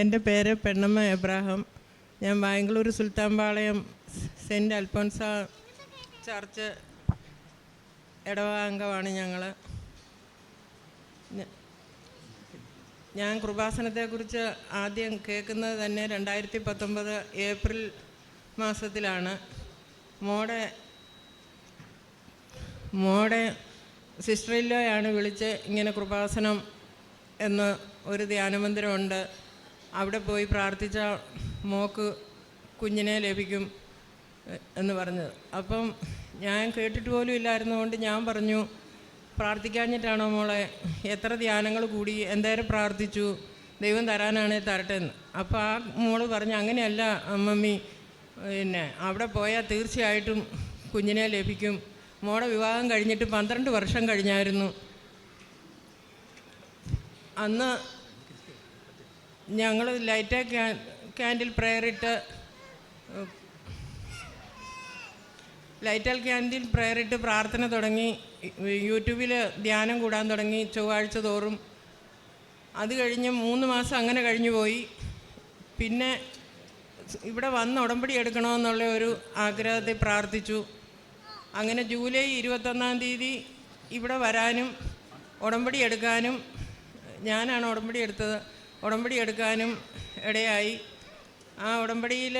എന്റെ പേര് പെണ്ണമ്മ എബ്രാഹാം. ഞാൻ ബാംഗ്ലൂർ സുൽത്താൻ പാളയം സെന്റ് അൽഫോൻസ ചർച്ച് ഇടവാംഗമാണ് ഞങ്ങൾ ഞാൻ കൃപാസനത്തെക്കുറിച്ച് ആദ്യം കേൾക്കുന്നത് തന്നെ രണ്ടായിരത്തി പത്തൊമ്പത് ഏപ്രിൽ മാസത്തിലാണ്. മോടെ മോടെ സിസ്റ്ററില്ലോയാണ് വിളിച്ച് ഇങ്ങനെ കൃപാസനം എന്ന് ഒരു ധ്യാനമന്ദിരമുണ്ട്. അവിടെ പോയി പ്രാർത്ഥിച്ച മോക്ക് കുഞ്ഞിനെ ലഭിക്കും എന്ന് പറഞ്ഞത് അപ്പം ഞാൻ കേട്ടിട്ട് പോലും ഇല്ലായിരുന്നതുകൊണ്ട് ഞാൻ പറഞ്ഞു പ്രാർത്ഥിക്കാഞ്ഞിട്ടാണോ മോളെ? എത്ര ധ്യാനങ്ങൾ കൂടി എന്തേരം പ്രാർത്ഥിച്ചു? ദൈവം തരാനാണ് തരട്ടെ എന്ന് അപ്പോൾ ആ മോൾ പറഞ്ഞു അങ്ങനെയല്ല അമ്മമ്മി പിന്നെ അവിടെ പോയാൽ തീർച്ചയായിട്ടും കുഞ്ഞിനെ ലഭിക്കും. മോളെ വിവാഹം കഴിഞ്ഞിട്ട് പന്ത്രണ്ട് വർഷം കഴിഞ്ഞായിരുന്നു. അന്ന് ഞങ്ങൾ ലൈറ്റ് ക്യാൻഡിൽ പ്രയറിട്ട് ലൈറ്റൽ ക്യാൻഡിൽ പ്രയറിട്ട് പ്രാർത്ഥന തുടങ്ങി. യൂട്യൂബിൽ ധ്യാനം കൂടാൻ തുടങ്ങി ചൊവ്വാഴ്ച തോറും. അത് കഴിഞ്ഞ് മൂന്ന് മാസം അങ്ങനെ കഴിഞ്ഞു പോയി. പിന്നെ ഇവിടെ വന്ന് ഉടമ്പടി എടുക്കണമെന്നുള്ള ഒരു ആഗ്രഹത്തെ പ്രാർത്ഥിച്ചു. അങ്ങനെ ജൂലൈ ഇരുപത്തൊന്നാം തീയതി ഇവിടെ വരാനും ഉടമ്പടി എടുക്കാനും ഞാനാണ് ഉടമ്പടി എടുത്തത്. ഉടമ്പടി എടുക്കാനും ഇടയായി. ആ ഉടമ്പടിയിൽ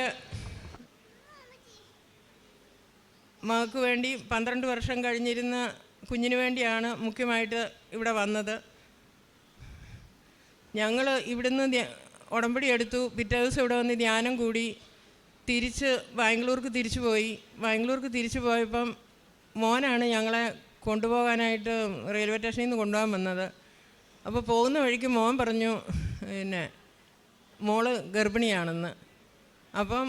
മകൾക്ക് വേണ്ടി പന്ത്രണ്ട് വർഷം കഴിഞ്ഞിരുന്ന കുഞ്ഞിന് വേണ്ടിയാണ് മുഖ്യമായിട്ട് ഇവിടെ വന്നത്. ഞങ്ങൾ ഇവിടുന്ന് ഉടമ്പടി എടുത്തു. പിറ്റേ ദിവസം ഇവിടെ വന്ന് ധ്യാനം കൂടി. തിരിച്ച് ബാംഗ്ലൂർക്ക് തിരിച്ചു പോയി. ബാംഗ്ലൂർക്ക് തിരിച്ചു പോയപ്പം മോനാണ് ഞങ്ങളെ കൊണ്ടുപോകാനായിട്ട് റെയിൽവേ സ്റ്റേഷനിൽ നിന്ന് കൊണ്ടുപോകാൻ വന്നത്. അപ്പോൾ പോകുന്ന വഴിക്ക് മോൻ പറഞ്ഞു പിന്നെ മോൾ ഗർഭിണിയാണെന്ന്. അപ്പം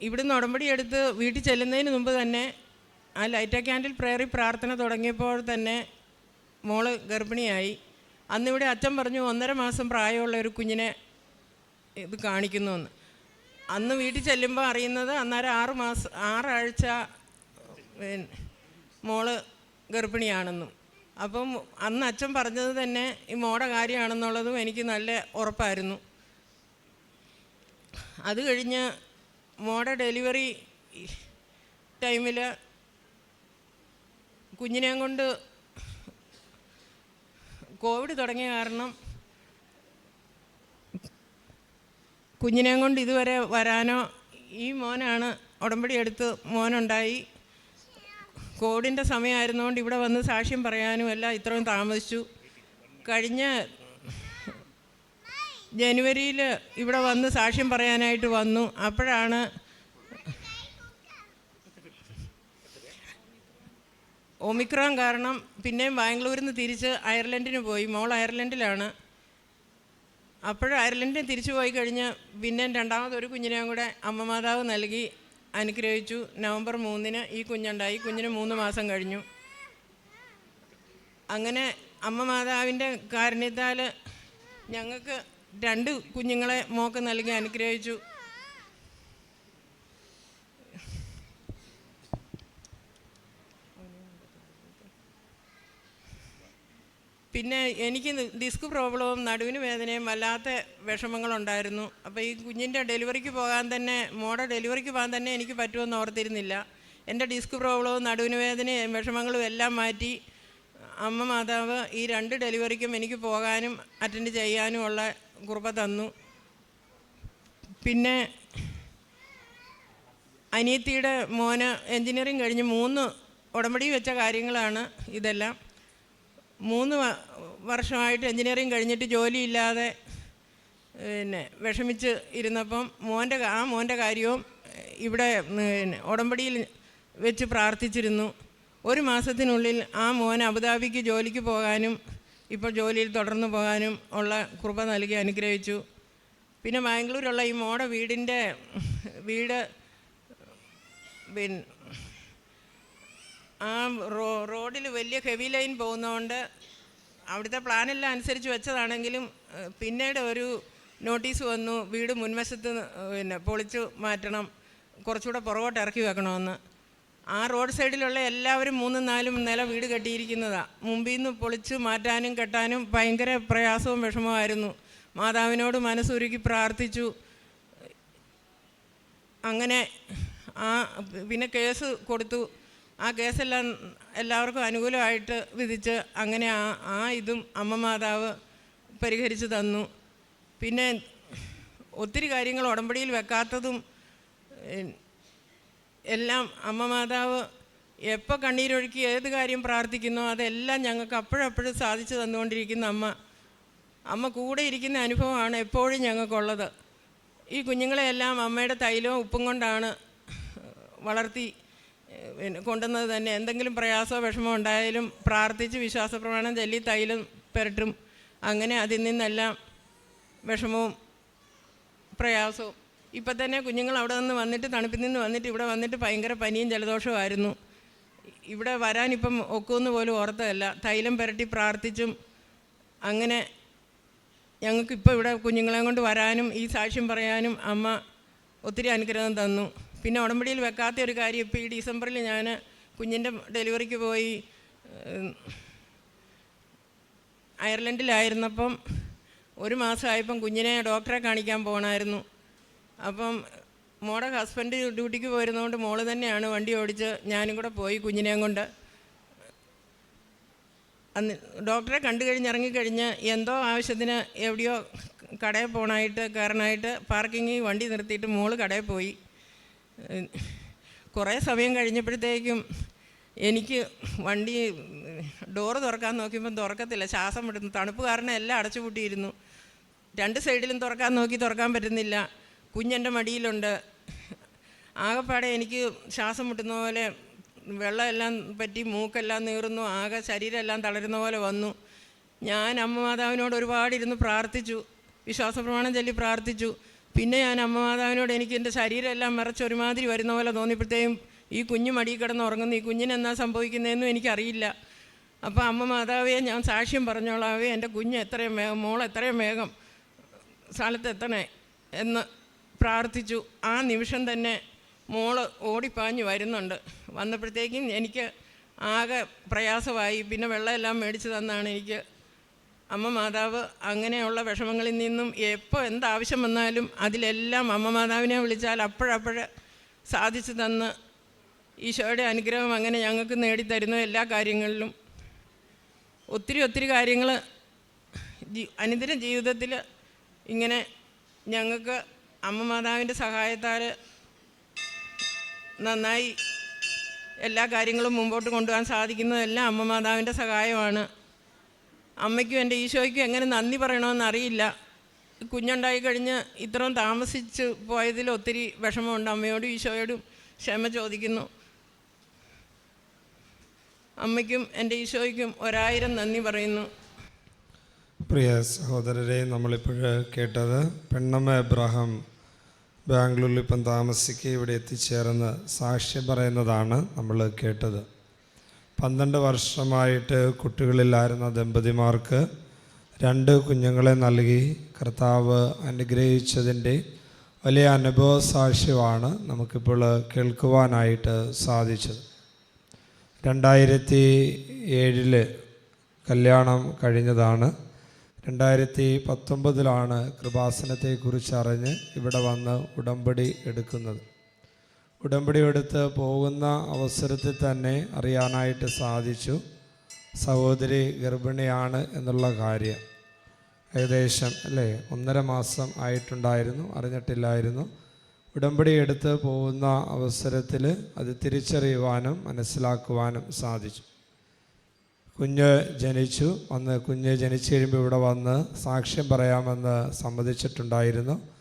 ഇവിടുന്ന് ഉടമ്പടി എടുത്ത് വീട്ടിൽ ചെല്ലുന്നതിന് മുമ്പ് തന്നെ ആ ലൈറ്റ ക്യാൻഡിൽ പ്രയറി പ്രാർത്ഥന തുടങ്ങിയപ്പോൾ തന്നെ മോൾ ഗർഭിണിയായി. അന്നിവിടെ അച്ഛൻ പറഞ്ഞു ഒന്നര മാസം പ്രായമുള്ള ഒരു കുഞ്ഞിനെ ഇത് കാണിക്കുന്നു എന്ന് അന്ന് വീട്ടിൽ ചെല്ലുമ്പോൾ അറിയുന്നത് അന്നേരം ആറ് മാസം ആറാഴ്ച മോൾ ഗർഭിണിയാണെന്നും. അപ്പം അന്ന് അച്ഛൻ പറഞ്ഞത് തന്നെ ഈ മോടെ കാര്യമാണെന്നുള്ളതും എനിക്ക് നല്ല ഉറപ്പായിരുന്നു. അത് കഴിഞ്ഞ് മോടെ ഡെലിവറി ടൈമിൽ കുഞ്ഞിനെയും കൊണ്ട് കോവിഡ് തുടങ്ങിയ കാരണം കുഞ്ഞിനെയും കൊണ്ട് ഇതുവരെ വരാനോ ഈ മോനാണ് ഉടമ്പടി എടുത്ത് മോനുണ്ടായി. കോവിഡിന്റെ സമയമായിരുന്നുകൊണ്ട് ഇവിടെ വന്ന് സാക്ഷ്യം പറയാനും അല്ല ഇത്രയും താമസിച്ചു. കഴിഞ്ഞ ജനുവരിയിൽ ഇവിടെ വന്ന് സാക്ഷ്യം പറയാനായിട്ട് വന്നു. അപ്പോഴാണ് ഒമിക്രോൺ കാരണം പിന്നെയും ബാംഗ്ലൂരിൽ നിന്ന് തിരിച്ച് അയർലൻഡിന് പോയി. മോൾ അയർലൻഡിലാണ്. അപ്പോഴും അയർലൻഡിൽ തിരിച്ചു പോയി കഴിഞ്ഞ് പിന്നെ രണ്ടാമതൊരു കുഞ്ഞിനെയും കൂടെ അമ്മ മാതാവ് നൽകി. അനുഗ്രഹിച്ചു. നവംബർ മൂന്നിന് ഈ കുഞ്ഞുണ്ടായി. കുഞ്ഞിന് മൂന്ന് മാസം കഴിഞ്ഞു. അങ്ങനെ അമ്മ മാതാവിന്റെ കാരുണ്യത്താൽ ഞങ്ങൾക്ക് രണ്ട് കുഞ്ഞുങ്ങളെ മോക്ക് നൽകി അനുഗ്രഹിച്ചു. പിന്നെ എനിക്ക് ഡിസ്ക് പ്രോബ്ലവും നടുവിന് വേദനയും വല്ലാത്ത വിഷമങ്ങളുണ്ടായിരുന്നു. അപ്പോൾ ഈ കുഞ്ഞിന്റെ ഡെലിവറിക്ക് പോകാൻ തന്നെ മോടെ ഡെലിവറിക്ക് പോകാൻ തന്നെ എനിക്ക് പറ്റുമെന്ന് ഓർത്തിരുന്നില്ല. എന്റെ ഡിസ്ക് പ്രോബ്ലവും നടുവിന് വേദനയും വിഷമങ്ങളും എല്ലാം മാറ്റി അമ്മ മാതാവ് ഈ രണ്ട് ഡെലിവറിക്കും എനിക്ക് പോകാനും അറ്റൻഡ് ചെയ്യാനും ഉള്ള കുറുപ്പ തന്നു. പിന്നെ അനിയത്തിയുടെ മോന് എൻജിനീയറിങ് കഴിഞ്ഞ് മൂന്ന് ഉടമ്പടി വെച്ച കാര്യങ്ങളാണ് ഇതെല്ലാം. മൂന്ന് വർഷമായിട്ട് എൻജിനീയറിങ് കഴിഞ്ഞിട്ട് ജോലിയില്ലാതെ പിന്നെ വിഷമിച്ച് ഇരുന്നപ്പം മോന്റെ ആ മോന്റെ കാര്യവും ഇവിടെ ഉടമ്പടിയിൽ വെച്ച് പ്രാർത്ഥിച്ചിരുന്നു. ഒരു മാസത്തിനുള്ളിൽ ആ മോൻ അബുദാബിക്ക് ജോലിക്ക് പോകാനും ഇപ്പോൾ ജോലിയിൽ തുടർന്ന് പോകാനും ഉള്ള കൃപ നൽകി അനുഗ്രഹിച്ചു. പിന്നെ ബാംഗ്ലൂരുള്ള ഈ മോടെ വീടിന്റെ വീട് പിന്നെ ആ റോ റോഡിൽ വലിയ ഹെവി ലൈൻ പോകുന്നതുകൊണ്ട് അവിടുത്തെ പ്ലാനെല്ലാം അനുസരിച്ച് വെച്ചതാണെങ്കിലും പിന്നീട് ഒരു നോട്ടീസ് വന്നു വീട് മുൻവശത്ത് പിന്നെ പൊളിച്ചു മാറ്റണം കുറച്ചുകൂടെ പുറകോട്ട് ഇറക്കി വെക്കണമെന്ന് ആ റോഡ് സൈഡിലുള്ള എല്ലാവരും മൂന്നും നാലും നില വീട് കെട്ടിയിരിക്കുന്നതാണ് മുമ്പിൽ നിന്ന് പൊളിച്ച് മാറ്റാനും കെട്ടാനും ഭയങ്കര പ്രയാസവും വിഷമമായിരുന്നു മാതാവിനോട് മനസ്സുരുക്കി പ്രാർത്ഥിച്ചു. അങ്ങനെ ആ പിന്നെ കേസ് കൊടുത്തു. ആ കേസെല്ലാം എല്ലാവർക്കും അനുകൂലമായിട്ട് വിധിച്ച് അങ്ങനെ ആ ആ ഇതും അമ്മ മാതാവ് പരിഹരിച്ച് തന്നു. പിന്നെ ഒത്തിരി കാര്യങ്ങൾ ഉടമ്പടിയിൽ വെക്കാത്തതും എല്ലാം അമ്മ മാതാവ് എപ്പോൾ കണ്ണീരൊഴുക്കി ഏത് കാര്യം പ്രാർത്ഥിക്കുന്നോ അതെല്ലാം ഞങ്ങൾക്ക് അപ്പോഴപ്പോഴും സാധിച്ചു തന്നുകൊണ്ടിരിക്കുന്ന അമ്മ. അമ്മ കൂടെ ഇരിക്കുന്ന അനുഭവമാണ് എപ്പോഴും ഞങ്ങൾക്കുള്ളത്. ഈ കുഞ്ഞുങ്ങളെയെല്ലാം അമ്മയുടെ തൈലവും ഉപ്പും കൊണ്ടാണ് വളർത്തി കൊണ്ടുവന്നത് തന്നെ എന്തെങ്കിലും പ്രയാസമോ വിഷമോ ഉണ്ടായാലും പ്രാർത്ഥിച്ച് വിശ്വാസ പ്രമാണം ചൊല്ലി തൈലം പെരട്ടും. അങ്ങനെ അതിൽ നിന്നെല്ലാം വിഷമവും പ്രയാസവും. ഇപ്പം തന്നെ കുഞ്ഞുങ്ങൾ അവിടെ നിന്ന് വന്നിട്ട് തണുപ്പിൽ നിന്ന് വന്നിട്ട് ഇവിടെ വന്നിട്ട് ഭയങ്കര പനിയും ജലദോഷവുമായിരുന്നു. ഇവിടെ വരാനിപ്പം ഒക്കുമെന്ന് പോലും ഓർത്തതല്ല. തൈലം പുരട്ടി പ്രാർത്ഥിച്ചും അങ്ങനെ ഞങ്ങൾക്കിപ്പോൾ ഇവിടെ കുഞ്ഞുങ്ങളെ കൊണ്ട് വരാനും ഈ സാക്ഷ്യം പറയാനും അമ്മ ഒത്തിരി അനുഗ്രഹം തന്നു. പിന്നെ ഉടമ്പടിയിൽ വെക്കാത്ത ഒരു കാര്യം ഇപ്പോൾ ഈ ഡിസംബറിൽ ഞാൻ കുഞ്ഞിന്റെ ഡെലിവറിക്ക് പോയി അയർലൻഡിലായിരുന്നപ്പം ഒരു മാസമായപ്പം കുഞ്ഞിനെ ഡോക്ടറെ കാണിക്കാൻ പോകണമായിരുന്നു. അപ്പം മോടെ ഹസ്ബൻഡ് ഡ്യൂട്ടിക്ക് പോയിരുന്നതുകൊണ്ട് മോൾ തന്നെയാണ് വണ്ടി ഓടിച്ച് ഞാനും കൂടെ പോയി കുഞ്ഞിനെയും കൊണ്ട്. അന്ന് ഡോക്ടറെ കണ്ടു കഴിഞ്ഞ് ഇറങ്ങിക്കഴിഞ്ഞ് എന്തോ ആവശ്യത്തിന് എവിടെയോ കടയിൽ പോകണമായിട്ട് കയറണമായിട്ട് പാർക്കിങ്ങിൽ വണ്ടി നിർത്തിയിട്ട് മോൾ കടയിൽ പോയി. കുറേ സമയം കഴിഞ്ഞപ്പോഴത്തേക്കും എനിക്ക് വണ്ടി ഡോറ് തുറക്കാൻ നോക്കിയപ്പോൾ തുറക്കത്തില്ല. ശ്വാസം വിടുന്നു. തണുപ്പ് കാരണം എല്ലാം അടച്ചു അടച്ചുപൂട്ടിയിരുന്നു രണ്ട് സൈഡിലും തുറക്കാൻ നോക്കി തുറക്കാൻ പറ്റുന്നില്ല. കുഞ്ഞെന്റെ മടിയിലുണ്ട്. ആകെപ്പാടെ എനിക്ക് ശ്വാസം മുട്ടുന്ന പോലെ വെള്ളമെല്ലാം പറ്റി മൂക്കെല്ലാം നീറുന്നു ആകെ ശരീരമെല്ലാം തളരുന്ന പോലെ വന്നു. ഞാൻ അമ്മ മാതാവിനോട് ഒരുപാട് ഇരുന്ന് പ്രാർത്ഥിച്ചു. വിശ്വാസ പ്രമാണം ചൊല്ലി പ്രാർത്ഥിച്ചു. പിന്നെ ഞാൻ അമ്മ മാതാവിനോട് എനിക്ക് എന്റെ ശരീരമെല്ലാം മറച്ച് ഒരുമാതിരി വരുന്ന പോലെ തോന്നിയപ്പോഴത്തേക്കും ഈ കുഞ്ഞ് മടിയിൽ കിടന്ന് ഉറങ്ങുന്നു. ഈ കുഞ്ഞിന് എന്നാ സംഭവിക്കുന്നതെന്നും എനിക്കറിയില്ല. അപ്പോൾ അമ്മ മാതാവേ ഞാൻ സാക്ഷ്യം പറഞ്ഞോളാവേ എന്റെ കുഞ്ഞ് എത്രയും വേഗം മോൾ എത്രയും വേഗം സ്ഥലത്തെത്തണേ എന്ന് പ്രാർത്ഥിച്ചു. ആ നിമിഷം തന്നെ മോൾ ഓടിപ്പാഞ്ഞ് വരുന്നുണ്ട്. വന്നപ്പോഴത്തേക്കും എനിക്ക് ആകെ പ്രയാസമായി. പിന്നെ വെള്ളമെല്ലാം മേടിച്ച് തന്നാണ് എനിക്ക് അമ്മ മാതാവ് അങ്ങനെയുള്ള വിഷമങ്ങളിൽ നിന്നും എപ്പോൾ എന്താവശ്യം വന്നാലും അതിലെല്ലാം അമ്മ മാതാവിനെ വിളിച്ചാൽ അപ്പോഴപ്പോഴ് സാധിച്ചു തന്ന് ഈശോയുടെ അനുഗ്രഹം അങ്ങനെ ഞങ്ങൾക്ക് നേടിത്തരുന്നു എല്ലാ കാര്യങ്ങളിലും. ഒത്തിരി ഒത്തിരി കാര്യങ്ങൾ അനുദിന ജീവിതത്തിൽ ഇങ്ങനെ ഞങ്ങൾക്ക് അമ്മ മാതാവിന്റെ സഹായത്താൽ നന്നായി എല്ലാ കാര്യങ്ങളും മുമ്പോട്ട് കൊണ്ടുപോകാൻ സാധിക്കുന്നതെല്ലാം അമ്മ മാതാവിന്റെ സഹായമാണ്. അമ്മയ്ക്കും എന്റെ ഈശോയ്ക്കും എങ്ങനെ നന്ദി പറയണമെന്ന് അറിയില്ല. കുഞ്ഞുണ്ടായി കഴിഞ്ഞ് ഇത്രയും താമസിച്ച് പോയതിൽ ഒത്തിരി വിഷമമുണ്ട്. അമ്മയോടും ഈശോയോടും ക്ഷമ ചോദിക്കുന്നു. അമ്മയ്ക്കും എന്റെ ഈശോയ്ക്കും ഒരായിരം നന്ദി പറയുന്നു. പ്രിയ സഹോദരരെ നമ്മളിപ്പോൾ കേട്ടത് പെണ്ണമ്മ എബ്രഹാം ബാംഗ്ലൂരിൽ ഇപ്പം താമസിക്കുക ഇവിടെ എത്തിച്ചേർന്ന് സാക്ഷ്യം പറയുന്നതാണ് നമ്മൾ കേട്ടത്. പന്ത്രണ്ട് വർഷമായിട്ട് കുട്ടികളില്ലായിരുന്ന ദമ്പതിമാർക്ക് രണ്ട് കുഞ്ഞുങ്ങളെ നൽകി കർത്താവ് അനുഗ്രഹിച്ചതിന്റെ വലിയ അനുഭവ സാക്ഷ്യമാണ് നമുക്കിപ്പോൾ കേൾക്കുവാനായിട്ട് സാധിച്ചത്. രണ്ടായിരത്തി ഏഴിൽ കല്യാണം കഴിഞ്ഞതാണ്. രണ്ടായിരത്തി പത്തൊമ്പതിലാണ് കൃപാസനത്തെക്കുറിച്ച് അറിഞ്ഞ് ഇവിടെ വന്ന് ഉടമ്പടി എടുക്കുന്നത്. ഉടമ്പടി എടുത്ത് പോകുന്ന അവസരത്തിൽ തന്നെ അറിയാനായിട്ട് സാധിച്ചു. സഹോദരി ഗർഭിണിയാണ് എന്നുള്ള കാര്യം ഏകദേശം അല്ലേ? ഒന്നര മാസം ആയിട്ടുണ്ടായിരുന്നു അറിഞ്ഞിട്ടില്ലായിരുന്നു. ഉടമ്പടി എടുത്ത് പോകുന്ന അവസരത്തിൽ അത് തിരിച്ചറിയുവാനും മനസ്സിലാക്കുവാനും സാധിച്ചു. കുഞ്ഞ് ജനിച്ചു വന്ന് കുഞ്ഞ് ജനിച്ചു കഴിയുമ്പോൾ ഇവിടെ വന്ന് സാക്ഷ്യം പറയാമെന്ന് സമ്മതിച്ചിട്ടുണ്ടായിരുന്നു.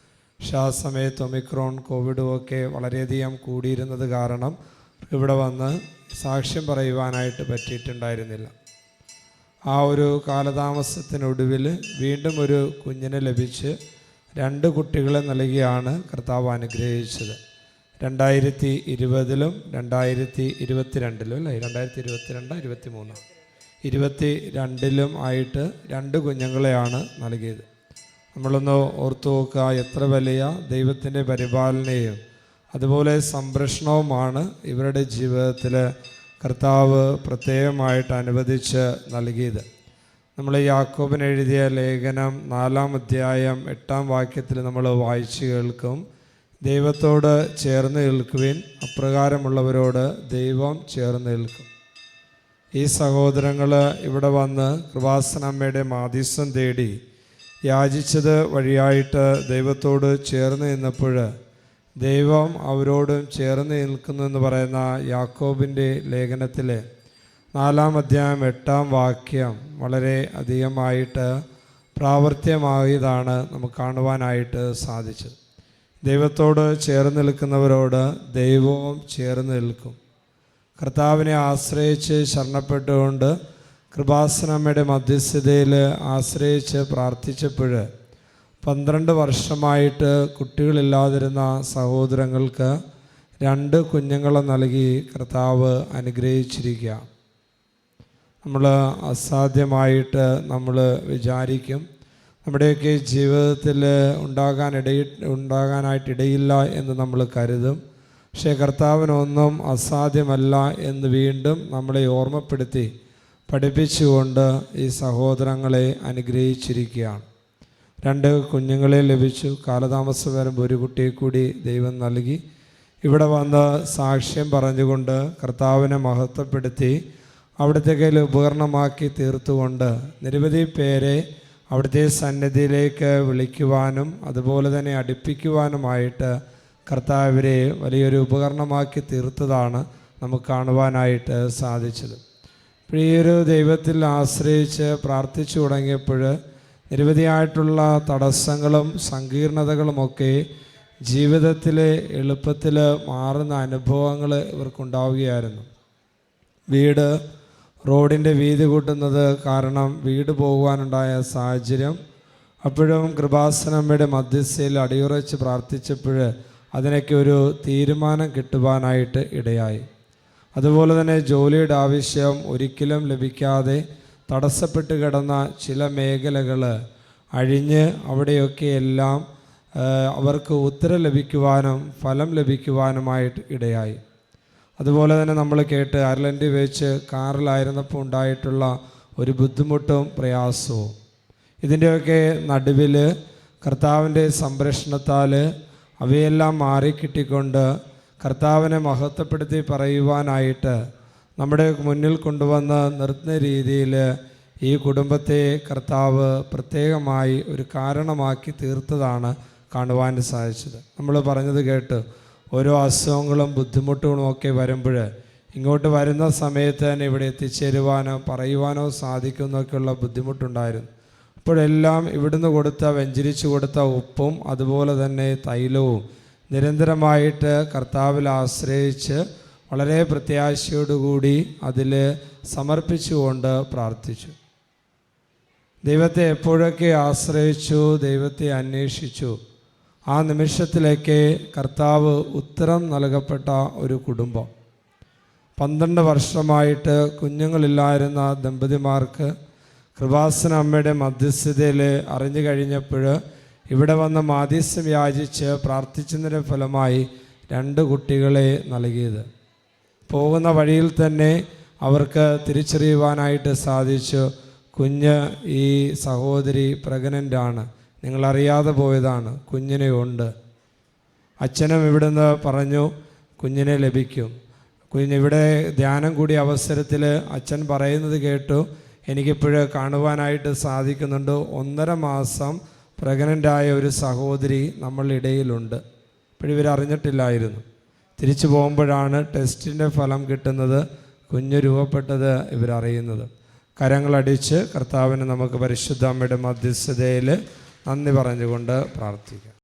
പക്ഷെ ഒമിക്രോൺ കോവിഡും ഒക്കെ വളരെയധികം കൂടിയിരുന്നത് കാരണം ഇവിടെ വന്ന് സാക്ഷ്യം പറയുവാനായിട്ട് പറ്റിയിട്ടുണ്ടായിരുന്നില്ല. ആ ഒരു കാലതാമസത്തിനൊടുവിൽ വീണ്ടും ഒരു കുഞ്ഞിനെ ലഭിച്ച് രണ്ട് കുട്ടികളെ നൽകിയാണ് കർത്താവ് അനുഗ്രഹിച്ചത്. രണ്ടായിരത്തി ഇരുപതിലും രണ്ടായിരത്തി ഇരുപത്തിരണ്ടിലും അല്ലേ? രണ്ടായിരത്തി ഇരുപത്തിരണ്ട് ഇരുപത്തി മൂന്ന് ഇരുപത്തി രണ്ടിലും ആയിട്ട് രണ്ട് കുഞ്ഞുങ്ങളെയാണ് നൽകിയത്. നമ്മളൊന്ന് ഓർത്തു നോക്കുക എത്ര വലിയ ദൈവത്തിന്റെ പരിപാലനയും അതുപോലെ സംരക്ഷണവുമാണ് ഇവരുടെ ജീവിതത്തിൽ കർത്താവ് പ്രത്യേകമായിട്ട് അനുവദിച്ച് നൽകിയത്. നമ്മൾ യാക്കോബിന് എഴുതിയ ലേഖനം നാലാം അധ്യായം എട്ടാം വാക്യത്തിൽ നമ്മൾ വായിച്ചു കേൾക്കും. ദൈവത്തോട് ചേർന്ന് നിൽക്കുവിൻ അപ്രകാരമുള്ളവരോട് ദൈവം ചേർന്ന് നിൽക്കും. ഈ സഹോദരങ്ങൾ ഇവിടെ വന്ന് കൃപാസനമ്മയുടെ മാധ്യസ്ഥം തേടി യാചിച്ചത് വഴിയായിട്ട് ദൈവത്തോട് ചേർന്ന് നിന്നപ്പോൾ ദൈവം അവരോടും ചേർന്ന് നിൽക്കുന്നു എന്ന് പറയുന്ന യാക്കോബിന്റെ ലേഖനത്തിലെ നാലാം അധ്യായം എട്ടാം വാക്യം വളരെ അധികമായിട്ട് പ്രാവർത്തികമായതാണ് നമുക്ക് കാണുവാനായിട്ട് സാധിച്ചത്. ദൈവത്തോട് ചേർന്ന് നിൽക്കുന്നവരോട് ദൈവവും ചേർന്ന് നിൽക്കും. കർത്താവിനെ ആശ്രയിച്ച് ശരണപ്പെട്ടുകൊണ്ട് കൃപാസനമ്മയുടെ മധ്യസ്ഥതയിൽ ആശ്രയിച്ച് പ്രാർത്ഥിച്ചപ്പോൾ പന്ത്രണ്ട് വർഷമായിട്ട് കുട്ടികളില്ലാതിരുന്ന സഹോദരങ്ങൾക്ക് രണ്ട് കുഞ്ഞുങ്ങളെ നൽകി കർത്താവ് അനുഗ്രഹിച്ചിരിക്കുക. നമ്മൾ അസാധ്യമായിട്ട് നമ്മൾ വിചാരിക്കും. നമ്മുടെയൊക്കെ ജീവിതത്തിൽ ഉണ്ടാകാനിടയി ഉണ്ടാകാനായിട്ടിടയില്ല എന്ന് നമ്മൾ കരുതും. പക്ഷേ കർത്താവിനൊന്നും അസാധ്യമല്ല എന്ന് വീണ്ടും നമ്മളെ ഓർമ്മപ്പെടുത്തി പഠിപ്പിച്ചുകൊണ്ട് ഈ സഹോദരങ്ങളെ അനുഗ്രഹിച്ചിരിക്കുകയാണ്. രണ്ട് കുഞ്ഞുങ്ങളെ ലഭിച്ചു. കാലതാമസം വരുമ്പോൾ ഒരു കുട്ടിയെ കൂടി ദൈവം നൽകി. ഇവിടെ വന്ന് സാക്ഷ്യം പറഞ്ഞുകൊണ്ട് കർത്താവിനെ മഹത്വപ്പെടുത്തി അവിടുത്തെ കയ്യിൽ ഉപകരണമാക്കി തീർത്തുകൊണ്ട് നിരവധി പേരെ അവിടുത്തെ സന്നിധിയിലേക്ക് വിളിക്കുവാനും അതുപോലെ തന്നെ അടുപ്പിക്കുവാനുമായിട്ട് കർത്താവിനെ വലിയൊരു ഉപകരണമാക്കി തീർത്തതാണ് നമുക്ക് കാണുവാനായിട്ട് സാധിച്ചത്. ഒരു ദൈവത്തിൽ ആശ്രയിച്ച് പ്രാർത്ഥിച്ചു തുടങ്ങിയപ്പോൾ നിരവധിയായിട്ടുള്ള തടസ്സങ്ങളും സങ്കീർണതകളുമൊക്കെ ജീവിതത്തിൽ എളുപ്പത്തിൽ മാറുന്ന അനുഭവങ്ങൾ ഇവർക്കുണ്ടാവുകയായിരുന്നു. വീട് റോഡിന്റെ വീതി കൂട്ടുന്നത് കാരണം വീട് പോകുവാനുണ്ടായ സാഹചര്യം. അപ്പോഴും കൃപാസനമ്മയുടെ മധ്യസ്ഥയിൽ അടിയുറച്ച് പ്രാർത്ഥിച്ചപ്പോൾ അതിനൊക്കെ ഒരു തീരുമാനം കിട്ടുവാനായിട്ട് ഇടയായി. അതുപോലെ തന്നെ ജോലിയുടെ ആവശ്യം ഒരിക്കലും ലഭിക്കാതെ തടസ്സപ്പെട്ട് കിടന്ന ചില മേഖലകൾ അഴിഞ്ഞ് അവിടെയൊക്കെ എല്ലാം അവർക്ക് ഉത്തരം ലഭിക്കുവാനും ഫലം ലഭിക്കുവാനുമായിട്ട് ഇടയായി. അതുപോലെ തന്നെ നമ്മൾ കേട്ട് അയർലൻഡിൽ വെച്ച് കാറിലായിരുന്നപ്പോൾ ഉണ്ടായിട്ടുള്ള ഒരു ബുദ്ധിമുട്ടും പ്രയാസവും. ഇതിന്റെയൊക്കെ നടുവിൽ കർത്താവിന്റെ സംരക്ഷണത്താൽ അവയെല്ലാം മാറിക്കിട്ടിക്കൊണ്ട് കർത്താവിനെ മഹത്വപ്പെടുത്തി പറയുവാനായിട്ട് നമ്മുടെ മുന്നിൽ കൊണ്ടുവന്ന് നിർത്തുന്ന രീതിയിൽ ഈ കുടുംബത്തെ കർത്താവ് പ്രത്യേകമായി ഒരു കാരണമാക്കി തീർത്തതാണ് കാണുവാൻ സാധിച്ചത്. നമ്മൾ പറഞ്ഞത് കേട്ട് ഓരോ അസുഖങ്ങളും ബുദ്ധിമുട്ടുകളും ഒക്കെ വരുമ്പോൾ ഇങ്ങോട്ട് വരുന്ന സമയത്ത് തന്നെ ഇവിടെ എത്തിച്ചേരുവാനോ പറയുവാനോ സാധിക്കുന്നൊക്കെയുള്ള ബുദ്ധിമുട്ടുണ്ടായിരുന്നു. അപ്പോഴെല്ലാം ഇവിടുന്ന് കൊടുത്ത വെഞ്ചരിച്ചു കൊടുത്ത ഉപ്പും അതുപോലെ തന്നെ തൈലവും നിരന്തരമായിട്ട് കർത്താവിൽ ആശ്രയിച്ച് വളരെ പ്രത്യാശയോടുകൂടി അതിൽ സമർപ്പിച്ചുകൊണ്ട് പ്രാർത്ഥിച്ചു. ദൈവത്തെ എപ്പോഴൊക്കെ ആശ്രയിച്ചു ദൈവത്തെ അന്വേഷിച്ചു ആ നിമിഷത്തിലേക്ക് കർത്താവ് ഉത്തരം നൽകപ്പെട്ട ഒരു കുടുംബം. പന്ത്രണ്ട് വർഷമായിട്ട് കുഞ്ഞുങ്ങളില്ലായിരുന്ന ദമ്പതിമാർക്ക് കൃപാസന അമ്മയുടെ മധ്യസ്ഥതയിൽ അറിഞ്ഞു കഴിഞ്ഞപ്പോൾ ഇവിടെ വന്ന് മാധ്യസ്ഥം യാചിച്ച് പ്രാർത്ഥിച്ചതിന്റെ ഫലമായി രണ്ട് കുട്ടികളെ നൽകിയത്. പോകുന്ന വഴിയിൽ തന്നെ അവർക്ക് തിരിച്ചറിയുവാനായിട്ട് സാധിച്ചു. കുഞ്ഞ് ഈ സഹോദരി പ്രഗ്നന്റ് ആണ് നിങ്ങളറിയാതെ പോയതാണ്. കുഞ്ഞിനെ ഉണ്ട്. അച്ഛനും ഇവിടുന്ന് പറഞ്ഞു കുഞ്ഞിനെ ലഭിക്കും. കുഞ്ഞിവിടെ ധ്യാനം കൂടിയ അവസരത്തിൽ അച്ഛൻ പറയുന്നത് കേട്ടു. എനിക്കിപ്പോഴ് കാണുവാനായിട്ട് സാധിക്കുന്നുണ്ട്. ഒന്നര മാസം പ്രഗ്നന്റായ ഒരു സഹോദരി നമ്മളുടെ ഇടയിലുണ്ട് ഇപ്പോഴിവർ ഇവരറിഞ്ഞിട്ടില്ലായിരുന്നു തിരിച്ചു പോകുമ്പോഴാണ് ടെസ്റ്റിന്റെ ഫലം കിട്ടുന്നത് കുഞ്ഞ് രൂപപ്പെട്ടത് ഇവരറിയുന്നത്. കരങ്ങളടിച്ച് കർത്താവിന് നമുക്ക് പരിശുദ്ധ അമ്മയുടെ മധ്യസ്ഥതയിൽ നന്ദി പറഞ്ഞുകൊണ്ട് പ്രാർത്ഥിക്കാം.